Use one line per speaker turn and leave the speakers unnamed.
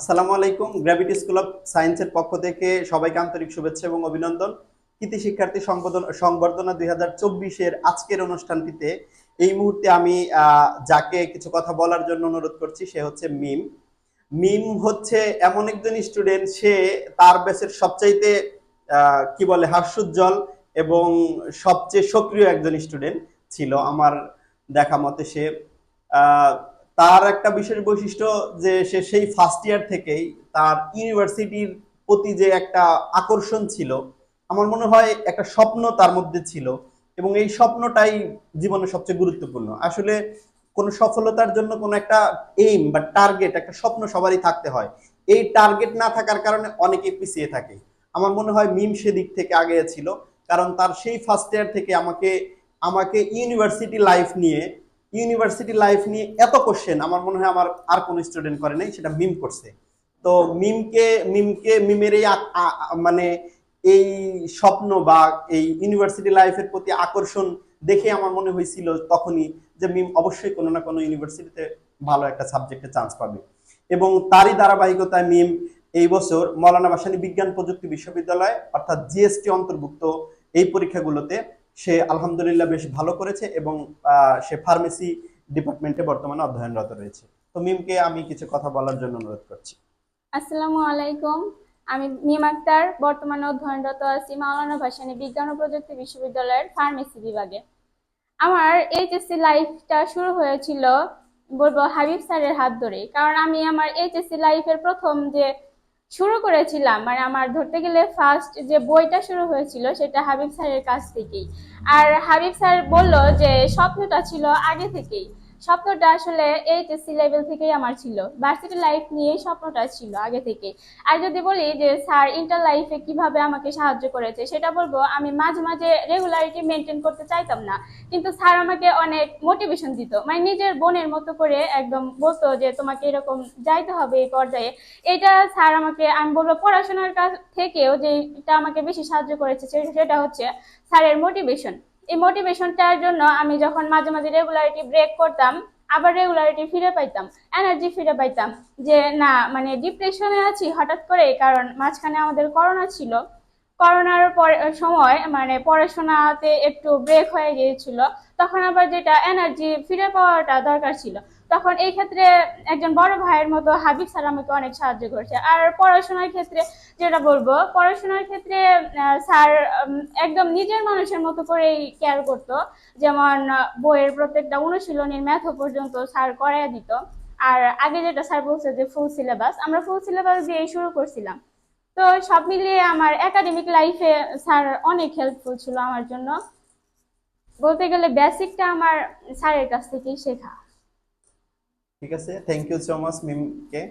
আসসালামু আলাইকুম gravity school of সায়েন্সের পক্ষ থেকে সবাইকে আন্তরিক শুভেচ্ছা এবং অভিনন্দন কৃতি শিক্ষার্থী সংবর্ধনা দুই হাজার চব্বিশের আজকের অনুষ্ঠানটিতে এই মুহূর্তে আমি যাকে কিছু কথা বলার জন্য অনুরোধ করছি সে হচ্ছে মিম মিম হচ্ছে এমন একজন স্টুডেন্ট সে তার ব্যাচের সবচাইতে কি বলে হাস্যোজ্জ্বল এবং সবচেয়ে সক্রিয় একজন স্টুডেন্ট ছিল আমার দেখা মতে সে তার একটা বিশেষ বৈশিষ্ট্য যে সে সেই ফার্স্ট ইয়ার থেকেই তার ইউনিভার্সিটির প্রতি যে একটা আকর্ষণ ছিল আমার মনে হয় একটা স্বপ্ন তার মধ্যে ছিল এবং এই স্বপ্নটাই জীবনে সবচেয়ে গুরুত্বপূর্ণ আসলে কোনো সফলতার জন্য কোনো একটা এইম বা টার্গেট একটা স্বপ্ন সবারই থাকতে হয় এই টার্গেট না থাকার কারণে অনেকে পিছিয়ে থাকে আমার মনে হয় মিম সেদিক থেকে আগে ছিল কারণ তার সেই ফার্স্ট ইয়ার থেকে আমাকে আমাকে ইউনিভার্সিটি লাইফ নিয়ে ইউনিভার্সিটি লাইফ নিয়ে এত কোশ্চেন আমার মনে হয় আমার আর কোনো স্টুডেন্ট করে নাই সেটা মিম করছে তো মিমকে মিমকে মিমের এই মানে এই স্বপ্ন বা এই ইউনিভার্সিটি লাইফের প্রতি আকর্ষণ দেখে আমার মনে হয়েছিল তখনই যে মিম অবশ্যই কোনো না কোনো ইউনিভার্সিটিতে ভালো একটা সাবজেক্টে চান্স পাবে এবং তারই ধারাবাহিকতায় মিম এই বছর মৌলানা ভাসানী বিজ্ঞান প্রযুক্তি বিশ্ববিদ্যালয় অর্থাৎ জিএসটি অন্তর্ভুক্ত এই পরীক্ষাগুলোতে সে আলহামদুলিল্লাহ বেশ ভালো করেছে এবং সে ফার্মেসি ডিপার্টমেন্টে বর্তমানে অধ্যয়নরত রয়েছে তো মিমকে আমি কিছু কথা বলার জন্য অনুরোধ করছি
আসসালামু আলাইকুম আমি মিম আক্তার বর্তমানে অধ্যয়নরত আছি মাওলানা ভাসানী বিজ্ঞান ও প্রযুক্তি বিশ্ববিদ্যালয়ের ফার্মেসি বিভাগে আমার এইচএসসি লাইফটা শুরু হয়েছিল বলবো হাবিব স্যারের হাত ধরে কারণ আমি আমার এইচএসসি লাইফের প্রথম যে শুরু করেছিলাম মানে আমার ধরতে গেলে ফার্স্ট যে বইটা শুরু হয়েছিল সেটা হাবিব স্যারের কাছ থেকেই আর হাবিব স্যার বলল যে স্বপ্নটা ছিল আগে থেকেই স্বপ্নটা আসলে এইচএসসি লেভেল থেকেই আমার ছিল ভার্সিটি লাইফ নিয়েই স্বপ্নটা ছিল আগে থেকে আর যদি বলি যে স্যার ইন্টার লাইফে কিভাবে আমাকে সাহায্য করেছে সেটা বলবো আমি মাঝে মাঝে রেগুলারিটি মেনটেন করতে চাইতাম না কিন্তু স্যার আমাকে অনেক মোটিভেশন দিত মানে নিজের বোনের মতো করে একদম বলতো যে তোমাকে এরকম যাইতে হবে এই পর্যায়ে এটা স্যার আমাকে আমি বলবো পড়াশোনার কাছ থেকেও যেটা আমাকে বেশি সাহায্য করেছে সেটা হচ্ছে স্যারের মোটিভেশন এই মোটিভেশনটার জন্য আমি যখন মাঝে মাঝে রেগুলারিটি ব্রেক করতাম আবার রেগুলারিটি ফিরে পাইতাম এনার্জি ফিরে পাইতাম যে না মানে ডিপ্রেশনে আছি হঠাৎ করে কারণ মাঝখানে আমাদের করোনা ছিল করোনার পর সময় মানে পড়াশোনাতে একটু ব্রেক হয়ে গিয়েছিল তখন আবার যেটা এনার্জি ফিরে পাওয়াটা দরকার ছিল তখন এই ক্ষেত্রে একজন বড় ভাইয়ের মতো হাবিব স্যার আমাকে অনেক সাহায্য করছে আর পড়াশোনার ক্ষেত্রে যেটা বলবো পড়াশোনার ক্ষেত্রে স্যার একদম নিজের মানুষের মতো করেই কেয়ার করতো যেমন বইয়ের প্রত্যেকটা অনুশীলনের ম্যাথ পর্যন্ত স্যার করাই দিত আর আগে যেটা স্যার বলছে যে ফুল সিলেবাস আমরা ফুল সিলেবাস দিয়েই শুরু করছিলাম তো সব মিলিয়ে আমার একাডেমিক লাইফে স্যার অনেক হেল্পফুল ছিল আমার জন্য বলতে গেলে বেসিকটা আমার স্যারের কাছ থেকেই শেখা
ঠিক আছে থ্যাংক ইউ সো মাচ মিমকে